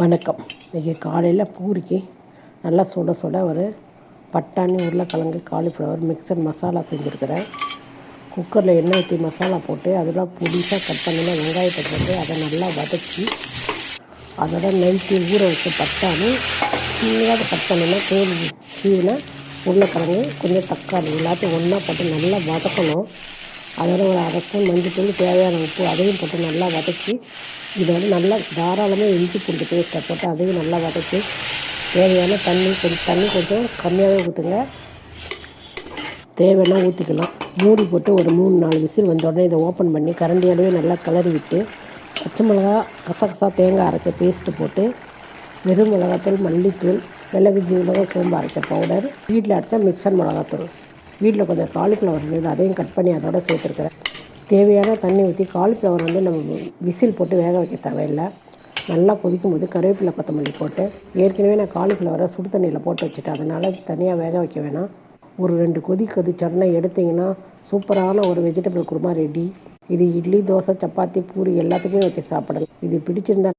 வணக்கம். இன்றைக்கி காலையில் பூரிக்கு நல்லா சுட சுட ஒரு பட்டாணி உருளைக்கிழங்கு காலிஃப்ளவர் மிக்சட் மசாலா செஞ்சுருக்கிறேன். குக்கரில் எண்ணெய் ஊற்றி மசாலா போட்டு அதெல்லாம் புதுசாக கட் பண்ணின வெங்காயத்தை போட்டு அதை நல்லா வதக்கி அதோட நைட்டு ஊற வச்ச பட்டாணி சின்னதாக கட் பண்ணினா தோல் சீவின உருளைக்கிழங்கு கொஞ்சம் தக்காளி எல்லாத்தையும் ஒன்றா போட்டு நல்லா வதக்கணும். அதோட ஒரு அரை ஸ்பூன் மஞ்சள் தேவையான உப்பு அதையும் போட்டு நல்லா வதக்கி இதை வந்து நல்லா தாராளமாக இஞ்சி பூண்டு பேஸ்ட்டை போட்டு அதையும் நல்லா வதக்கி தேவையான தண்ணி கொஞ்சம் தண்ணி கொஞ்சம் கம்மியாகவே ஊற்றுங்க தேவைன்னா ஊற்றிக்கலாம் மூடி போட்டு ஒரு மூணு நாலு விசில் வந்த உடனே இதை ஓப்பன் பண்ணி கரண்டியாலவே நல்லா கிளறி விட்டு பச்சை மிளகா கசகசா தேங்காய் அரைச்ச பேஸ்ட்டு போட்டு வெறும் மிளகாத்தூள் மல்லித்தூள் மிளகு ஜீரகம் சோம்பு அரைச்ச பவுடர் வீட்டில் அரைச்சா மிக்சர் மிளகாத்தூள். வீட்டில் கொஞ்சம் காலிஃப்ளவர் இருந்தது அதையும் கட் பண்ணி அதோட சேர்த்துருக்குறேன். தேவையான தண்ணி ஊற்றி காலிஃப்ளவர் வந்து நம்ம விசில் போட்டு வேக வைக்க தேவையில்லை. நல்லா கொதிக்கும் போது கருவேப்பிலை கொத்தமல்லி போட்டு ஏற்கனவே நான் காலிஃப்ளவரை சுடு தண்ணியில் போட்டு வச்சுட்டேன். அதனால் தனியாக வேக வைக்க வேணாம். ஒரு ரெண்டு கொதி கொதிச்சோடனே எடுத்திங்கன்னா சூப்பரான ஒரு வெஜிடபிள் குருமா ரெடி இது இட்லி தோசை சப்பாத்தி பூரி எல்லாத்துக்குமே வச்சு சாப்பிடுங்க இது பிடிச்சிருந்தா